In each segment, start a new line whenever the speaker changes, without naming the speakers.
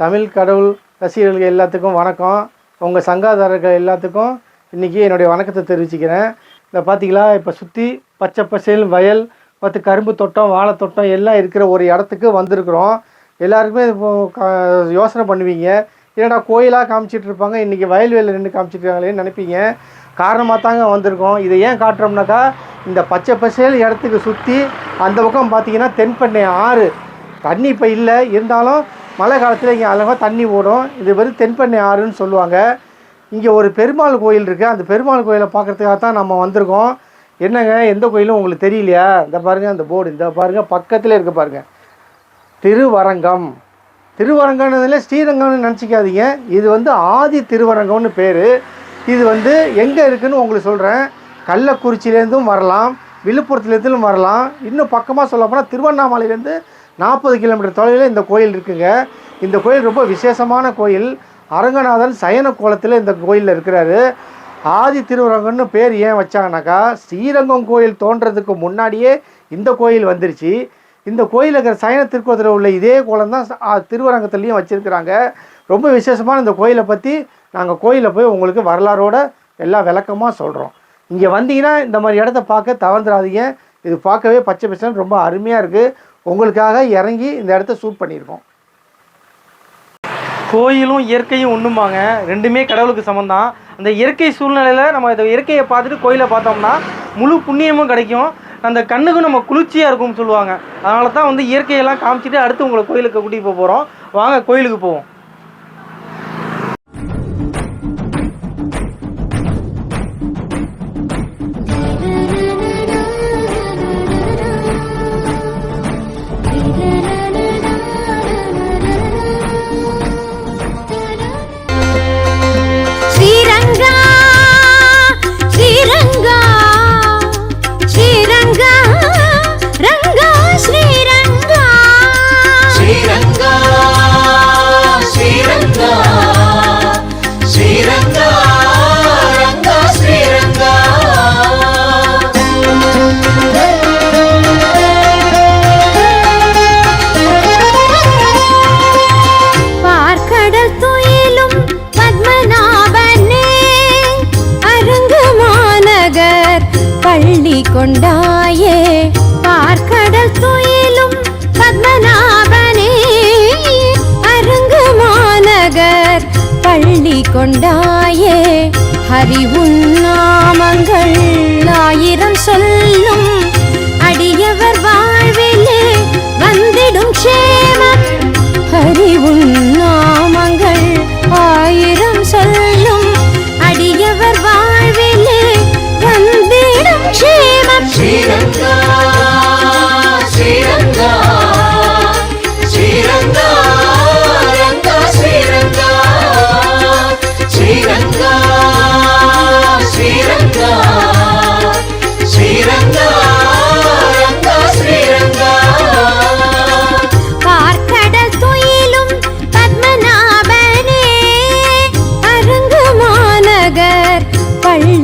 தமிழ் கடவுள் ரசிகர்கள் எல்லாத்துக்கும் வணக்கம். உங்கள் சங்காதாரர்கள் எல்லாத்துக்கும் இன்றைக்கி என்னுடைய வணக்கத்தை தெரிவிச்சுக்கிறேன். இந்த பார்த்தீங்களா இப்போ சுற்றி பச்சை பசேல் வயல் பத்து கரும்பு தோட்டம் வாழை தோட்டம் எல்லாம் இருக்கிற ஒரு இடத்துக்கு வந்திருக்கிறோம். எல்லாருக்குமே இப்போ யோசனை பண்ணுவீங்க. என்னடா கோயிலாக காமிச்சிட்டு இருப்பாங்க. இன்றைக்கி வயல்வெளியில் நின்று காமிச்சிருக்காங்களேன்னு நினைப்பீங்க. காரணமாக தாங்க வந்திருக்கோம். இதை ஏன் காட்டுறோம்னாக்கா இந்த பச்சை பசேல் இடத்துக்கு சுற்றி அந்த பக்கம் பார்த்தீங்கன்னா தென்பண்ணை ஆறு. தண்ணி இப்போ இல்லை. இருந்தாலும் மழை காலத்தில் இங்கே அழகாக தண்ணி ஓடும். இது வந்து தென்பண்ணை ஆறுன்னு சொல்லுவாங்க. இங்கே ஒரு பெருமாள் கோயில் இருக்குது அந்த பெருமாள் கோயிலை பார்க்குறதுக்காக தான் நம்ம வந்திருக்கோம். என்னங்க எந்த கோயிலும் உங்களுக்கு தெரியலையா? இந்த பாருங்கள் அந்த போர்டு. இந்த பாருங்கள் பக்கத்தில் இருக்க பாருங்கள் திருவரங்கம். திருவரங்கம்னதுல ஸ்ரீரங்கம்னு நினச்சிக்காதீங்க. இது வந்து ஆதி திருவரங்கம்னு பேர். இது வந்து எங்கே இருக்குதுன்னு உங்களுக்கு சொல்கிறேன் கள்ளக்குறிச்சியிலேருந்தும் வரலாம். விழுப்புரத்துலேருந்தும் வரலாம். இன்னும் பக்கமாக சொல்ல போனால் திருவண்ணாமலையிலேருந்து நாற்பது கிலோமீட்டர் தொலைவில் இந்த கோயில் இருக்குங்க. இந்த கோயில் ரொம்ப விசேஷமான கோயில். அரங்கநாதன் சயன கோலத்தில் இந்த கோயிலில் இருக்கிறாரு. ஆதி திருவரங்கம்னு பேர் ஏன் வச்சாங்கனாக்கா ஸ்ரீரங்கம் கோயில் தோன்றதுக்கு முன்னாடியே இந்த கோயில் வந்துருச்சு. இந்த கோயில் இருக்கிற சயன திருக்கோலத்தில் உள்ள இதே கோலம் தான் திருவரங்கத்துலேயும் வச்சுருக்கிறாங்க. ரொம்ப விசேஷமான இந்த கோயிலை பற்றி நாங்கள் கோயிலில் போய் உங்களுக்கு வரலாறோட எல்லா விளக்கமாக சொல்கிறோம் இங்கே வந்தீங்கன்னா இந்த மாதிரி இடத்த பார்க்க தவந்துடாதீங்க இது பார்க்கவே பச்சை பச்சைன்னு ரொம்ப அருமையாக இருக்குது உங்களுக்காக இறங்கி இந்த இடத்த ஷூட் பண்ணியிருக்கோம்.
கோயிலும் இயற்கையும் ஒன்றுமாங்க ரெண்டுமே கடவுளுக்கு சமந்தான் அந்த இயற்கை சூழ்நிலையில் நம்ம இந்த இயற்கையை பார்த்துட்டு கோயிலை பார்த்தோம்னா முழு புண்ணியமும் கிடைக்கும். அந்த கண்ணுக்கும் நம்ம குளிர்ச்சியாக இருக்கும்னு சொல்லுவாங்க. அதனால தான் வந்து இயற்கையெல்லாம் காமிச்சிட்டு அடுத்து உங்களை கோயிலுக்கு கூட்டிகிட்டு போக போகிறோம் வாங்க கோயிலுக்கு போவோம்.
மாநகர் பள்ளி கொண்டாயே. ஹரி
உன் நாமங்கள் ஆயிரம் சொல்லும்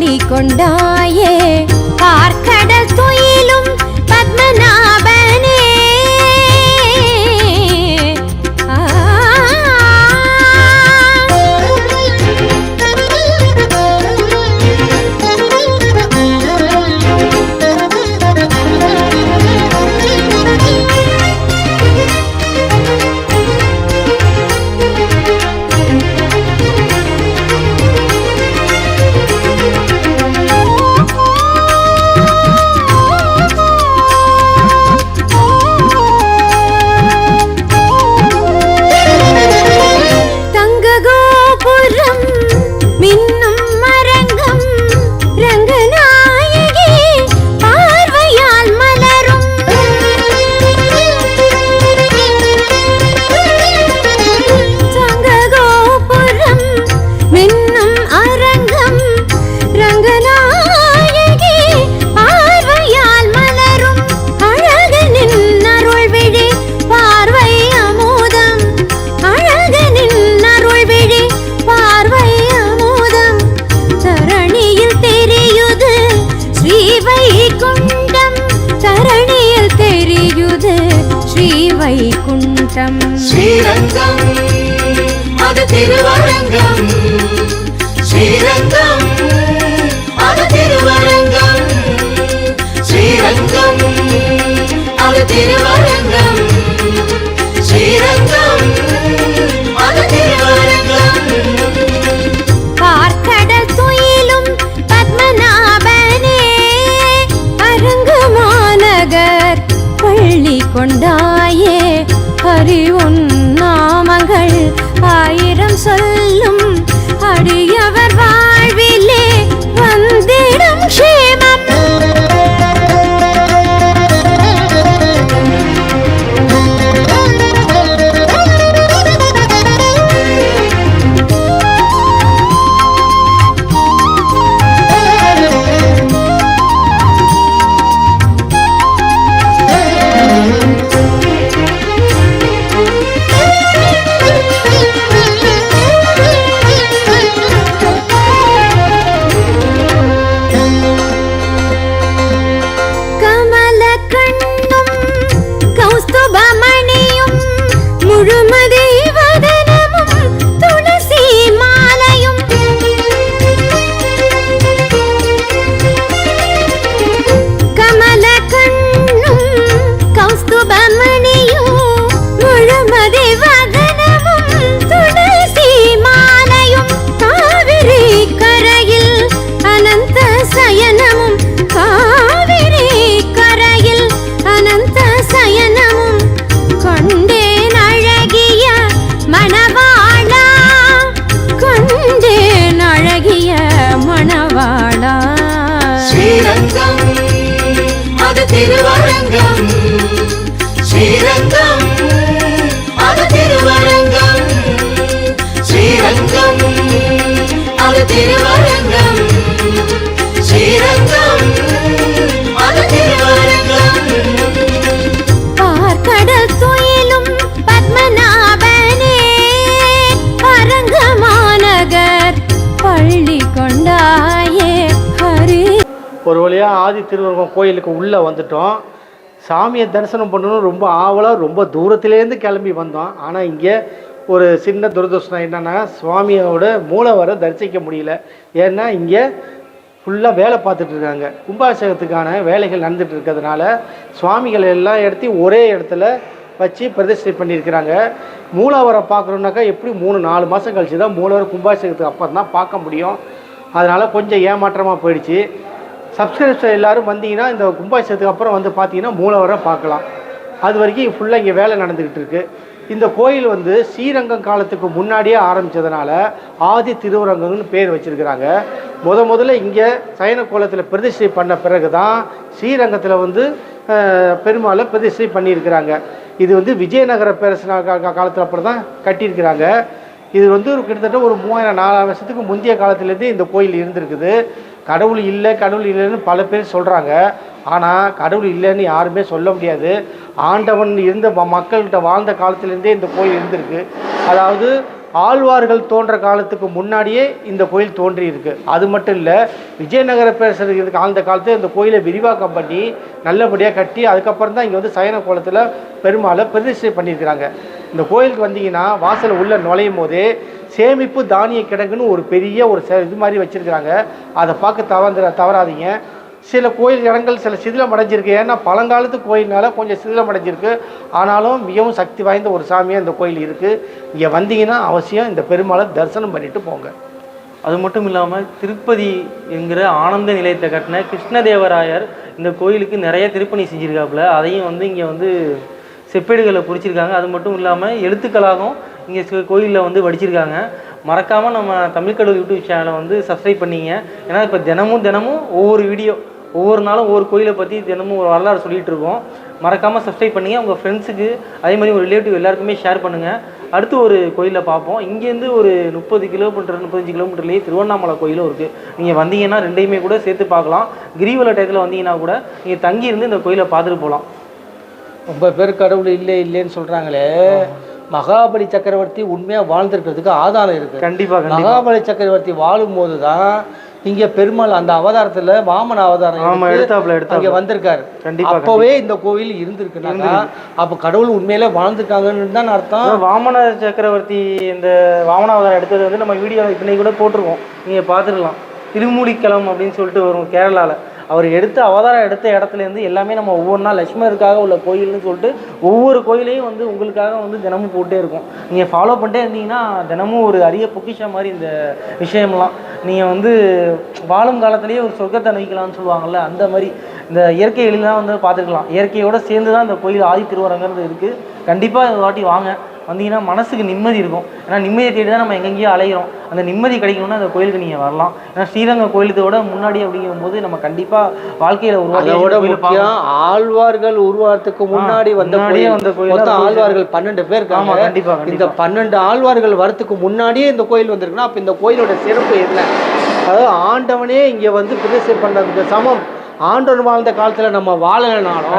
பள்ளி அது திருவரங்கம். ஸ்ரீரங்கம். அது திருவரங்கம். ஸ்ரீரங்கம். அது திருவரங்கம்.
ஒரு வழியாக ஆதி திருவருகம் கோயிலுக்கு உள்ளே வந்துட்டோம். சாமியை தரிசனம் பண்ணணும் ரொம்ப ஆவலாக ரொம்ப தூரத்துலேருந்து கிளம்பி வந்தோம். ஆனால் இங்கே ஒரு சின்ன துரதிருஷ்டம் என்னென்னா சுவாமியோட மூலவரை தரிசிக்க முடியல. ஏன்னா இங்கே ஃபுல்லாக வேலை பார்த்துட்டு இருக்காங்க. கும்பாபிஷேகத்துக்கான வேலைகள் நடந்துட்டு இருக்கிறதுனால சுவாமிகள் எல்லா இடத்தையும் ஒரே இடத்துல வச்சு பிரதிஷ்டை பண்ணியிருக்கிறாங்க. மூலவரை பார்க்குறோன்னாக்கா எப்படி மூணு நாலு மாதம் கழிச்சு தான் மூலவர் கும்பாபிஷேகத்துக்கு அப்புறம் தான் பார்க்க முடியும். அதனால் கொஞ்சம் ஏமாற்றமாக போயிடுச்சு. சப்ஸ்கிரைபர் எல்லாரும் வந்தீங்கன்னா இந்த கும்பாபிஷேகத்துக்கு அப்புறம் வந்து பார்த்தீங்கன்னா மூலவரை பார்க்கலாம். அது வரைக்கும் ஃபுல்லாக இங்கே வேலை நடந்துக்கிட்டு இருக்குது இந்த கோயில் வந்து ஸ்ரீரங்கம் காலத்துக்கு முன்னாடியே ஆரம்பித்ததுனால ஆதி திருவரங்கம்னு பேர் வச்சிருக்கிறாங்க. முத முதல்ல இங்கே சயன கோலத்தில் பிரதிஷ்டை பண்ண பிறகு தான் ஸ்ரீரங்கத்தில் வந்து பெருமாளை பிரதிஷ்டை பண்ணியிருக்கிறாங்க. இது வந்து விஜயநகர பேரரசு காலத்தில் அப்புறம் தான் கட்டியிருக்கிறாங்க. இது வந்து ஒரு கிட்டத்தட்ட ஒரு மூவாயிரம் நாலாயிரம் வருஷத்துக்கு முந்தைய காலத்துலேருந்தே இந்த கோயில் இருந்திருக்குது. கடவுள் இல்லை கடவுள் இல்லைன்னு பல பேர் சொல்கிறாங்க ஆனால் கடவுள் இல்லைன்னு யாருமே சொல்ல முடியாது. ஆண்டவன் இருந்த மக்கள்கிட்ட வாழ்ந்த காலத்துலேருந்தே இந்த கோயில் இருந்திருக்கு. அதாவது ஆழ்வார்கள் தோன்ற காலத்துக்கு முன்னாடியே இந்த கோயில் தோன்றி இருக்கு அது மட்டும் இல்லை விஜயநகர பேரரசர் ஆழ்ந்த காலத்தில் இந்த கோயிலை விரிவாக்கம் பண்ணி நல்லபடியாக கட்டி அதுக்கப்புறம் தான் இங்கே வந்து சயன கோலத்தில் பெருமாளை பிரதிஷ்டை பண்ணியிருக்கிறாங்க. இந்த கோயிலுக்கு வந்தீங்கன்னா வாசல் உள்ள நுழையும் போதே சேமிப்பு தானிய கிடங்குன்னு ஒரு பெரிய ஒரு இது மாதிரி வச்சுருக்கிறாங்க. அதை பார்க்க தவறு தவறாதீங்க. சில கோயில் இடங்கள் சில சிதிலம் அடைஞ்சிருக்கு. ஏன்னா பழங்காலத்து கோயில்னால கொஞ்சம் சிதிலம் அடைஞ்சிருக்கு. ஆனாலும் மிகவும் சக்தி வாய்ந்த ஒரு சாமியாக இந்த கோயில் இருக்குது இங்கே வந்தீங்கன்னா அவசியம் இந்த பெருமாளை தரிசனம் பண்ணிட்டு போங்க.
அது மட்டும் இல்லாமல் திருப்பதி என்கிற ஆனந்த நிலையத்தை கட்டின கிருஷ்ணதேவராயர் இந்த கோயிலுக்கு நிறைய திருப்பணி செஞ்சுருக்காப்புல. அதையும் வந்து இங்கே வந்து செப்பேடுகளை பிடிச்சிருக்காங்க அது மட்டும் இல்லாமல் எழுத்துக்களாகவும் இங்கே கோயிலில் வந்து வடிச்சிருக்காங்க. மறக்காமல் நம்ம தமிழ்கடவுள் யூடியூப் சேனலை வந்து சப்ஸ்கிரைப் பண்ணிங்க. ஏன்னா இப்போ தினமும் தினமும் ஒவ்வொரு வீடியோ ஒவ்வொரு நாளும் ஒவ்வொரு கோயிலை பற்றி தினமும் ஒரு வரலாறு சொல்லிகிட்டு இருக்கோம். மறக்காமல் சப்ஸ்கிரைப் பண்ணீங்க. உங்கள் ஃப்ரெண்ட்ஸுக்கு அதே மாதிரி ஒரு ரிலேட்டிவ் எல்லாருக்குமே ஷேர் பண்ணுங்கள் அடுத்து ஒரு கோயிலில் பார்ப்போம். இங்கேருந்து ஒரு முப்பது கிலோமீட்டர் முப்பத்தஞ்சு கிலோமீட்டர்லேயே திருவண்ணாமலை கோயிலும் இருக்குது நீங்கள் வந்தீங்கன்னா ரெண்டையுமே கூட சேர்த்து பார்க்கலாம். கிரிவல டயத்தில் வந்தீங்கன்னா கூட நீங்கள் தங்கி இருந்து இந்த கோயிலை பார்த்துட்டு போகலாம்.
ரொம்ப பேர் கடவுள் இல்லை இல்லைன்னு சொல்கிறாங்களே மகாபலி சக்கரவர்த்தி உண்மையாக வாழ்ந்திருக்கிறதுக்கு ஆதாரம் இருக்குது
கண்டிப்பாக
மகாபலி சக்கரவர்த்தி வாழும்போது தான் இங்க பெருமாள் அந்த அவதாரத்துல வாமன அவதாரம் அங்க வந்திருக்காரு.
கண்டிப்பா
அப்பவே இந்த கோவில் இருந்திருக்குனாக்கா அப்ப கடவுள் உண்மையிலே வாழ்ந்திருக்காங்கன்னு தான் அர்த்தம்.
வாமன சக்கரவர்த்தி இந்த வாமனாவதாரம் எடுத்தது வந்து நம்ம வீடியோ இன்னைக்கு கூட போட்டிருக்கோம். நீங்கள் பார்த்துருக்கலாம். திருமூலிக்களம் அப்படின்னு சொல்லிட்டு வரும் கேரளாவில் அவர் எடுத்த அவதாரம் எடுத்த இடத்துல இருந்து எல்லாமே நம்ம ஒவ்வொரு நாள் லட்சுமணருக்காக உள்ள கோயில்னு சொல்லிட்டு ஒவ்வொரு கோயிலையும் வந்து உங்களுக்காக வந்து தினமும் போட்டே இருக்கும். நீங்கள் ஃபாலோ பண்ணிட்டே இருந்தீங்கன்னா தினமும் ஒரு அரிய பொக்கிஷம் மாதிரி இந்த விஷயம்லாம். நீங்கள் வந்து வாழும் காலத்திலேயே ஒரு சொர்க்கத்தை அனுபவிக்கலாம்னு சொல்லுவாங்கள்ல அந்த மாதிரி இந்த இயற்கை எழிலாம் வந்து பார்த்துக்கலாம் இயற்கையோட சேர்ந்து தான் இந்த கோயில் ஆதி திருவரங்கிறது இருக்குது கண்டிப்பாக இந்த வாட்டி வாங்க. வந்தீங்கன்னா மனசுக்கு நிம்மதி இருக்கும். ஏன்னா நிம்மதியை தேடி தான் நம்ம எங்கெங்கேயோ அலைகிறோம் அந்த நிம்மதி கிடைக்கணும்னா அந்த கோயிலுக்கு நீங்கள் வரலாம். ஏன்னா ஸ்ரீரங்கம் கோயிலத்தோட முன்னாடி அப்படிங்கும்போது நம்ம கண்டிப்பாக வாழ்க்கையில் உருவாக்கி
ஆழ்வார்கள் உருவாகிறதுக்கு முன்னாடி வந்த
வந்த கோயில்?
ஆழ்வார்கள் பன்னெண்டு பேர்
ஆமா
இருக்காங்க
கண்டிப்பா.
இந்த பன்னெண்டு ஆழ்வார்கள் வரத்துக்கு முன்னாடியே இந்த கோயில் வந்திருக்குன்னா அப்ப இந்த கோயிலோட சிறப்பு என்ன? அதாவது ஆண்டவனே இங்க வந்து பிரதிஷ்டை பண்ணதுக்கு சமம். ஆண்டவன் வாழ்ந்த காலத்துல நம்ம வாழலைனாலும்.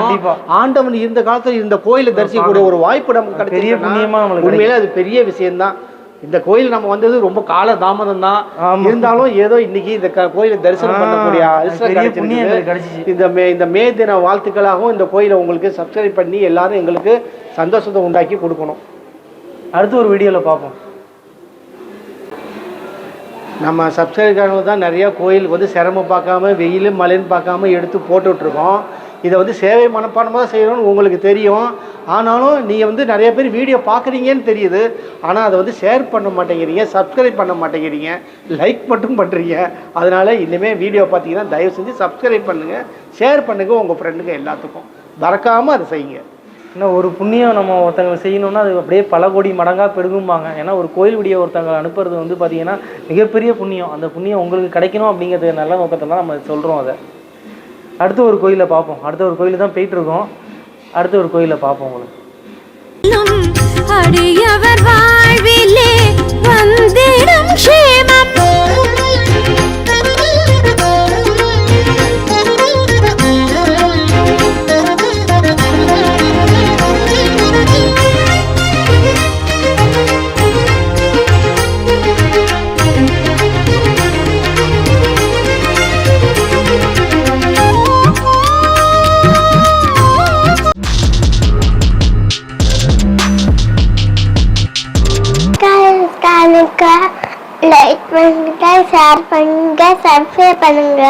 ஆண்டவன் இருந்த காலத்துல இந்த கோயிலை தரிசிக்கக்கூடிய ஒரு வாய்ப்பு நமக்கு
பெரிய நம்மளுக்கு
உண்மையிலே அது பெரிய விஷயம்தான். இந்த கோயில் நம்ம வந்தது ரொம்ப கால தாமதம் தான். இருந்தாலும் ஏதோ இன்னைக்கு இந்த கோயிலை தரிசனம் பண்ணக்கூடிய இந்த மே இந்த மே தின வாழ்த்துக்களாகவும் இந்த கோயிலை உங்களுக்கு சப்ஸ்கிரைப் பண்ணி எல்லாரும் எங்களுக்கு சந்தோஷத்தை உண்டாக்கி கொடுக்கணும்.
அடுத்து ஒரு வீடியோவில் பார்ப்போம்.
நம்ம சப்ஸ்கிரைபர்கள் தான் நிறையா கோயிலுக்கு வந்து சிரமம் பார்க்காம வெயில் மழைன்னு பார்க்காம எடுத்து போட்டுட்ருக்கோம். இதை வந்து சேவை மனப்பான்மை செய்யணும்னு உங்களுக்கு தெரியும். ஆனாலும் நீங்கள் வந்து நிறைய பேர் வீடியோ பார்க்குறீங்கன்னு தெரியுது. ஆனால் அதை வந்து ஷேர் பண்ண மாட்டேங்கிறீங்க சப்ஸ்கிரைப் பண்ண மாட்டேங்கிறீங்க லைக் மட்டும் பண்ணுறீங்க அதனால் இனிமேல் வீடியோ பார்த்தீங்கன்னா தயவு செஞ்சு சப்ஸ்கிரைப் பண்ணுங்கள் ஷேர் பண்ணுங்கள் உங்கள் ஃப்ரெண்டுங்க எல்லாத்துக்கும். மறக்காமல் அதை செய்யுங்க.
இன்னும் ஒரு புண்ணியம் நம்ம ஒருத்தங்க செய்யணும்னா அது அப்படியே பல கோடி மடங்காக பெருகும்பாங்க. ஏன்னா ஒரு கோயில் வீடியோ ஒருத்தங்க அனுப்புறது வந்து பார்த்தீங்கன்னா மிகப்பெரிய புண்ணியம். அந்த புண்ணியம் உங்களுக்கு கிடைக்கணும் அப்படிங்கிறது நல்ல நோக்கத்தில் தான் நம்ம சொல்கிறோம் அதை. அடுத்து ஒரு கோயிலை பார்ப்போம் அடுத்த ஒரு கோயில் தான் போயிட்டுருக்கோம். அடுத்த ஒரு கோயிலை பார்ப்போம் உங்களுக்கு.
அடியவர் வாழ்விலே வந்திடும்
ஷேர் பண்ணுங்க சப்ஸ்கிரைப் பண்ணுங்க.